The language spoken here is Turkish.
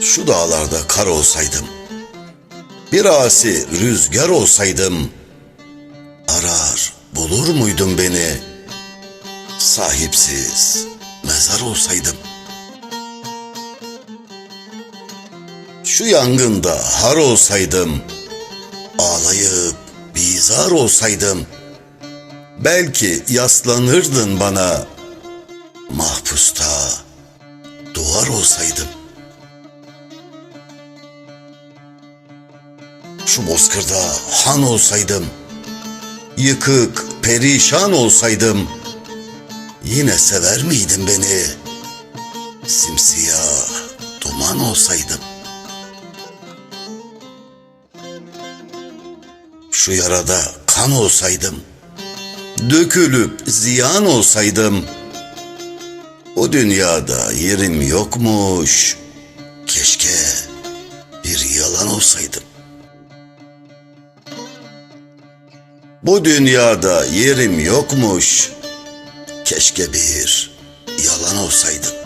Şu dağlarda kar olsaydım, bir asi rüzgar olsaydım, arar bulur muydun beni? Sahipsiz mezar olsaydım. Şu yangında har olsaydım, ağlayıp bizar olsaydım, belki yaslanırdın bana, mahpusta duvar olsaydım. Şu bozkırda han olsaydım, yıkık perişan olsaydım, yine sever miydin beni? Simsiyah duman olsaydım. Şu yarada kan olsaydım, dökülüp ziyan olsaydım, o dünyada yerim yokmuş, keşke bir yalan olsaydım. Bu dünyada yerim yokmuş, keşke bir yalan olsaydım.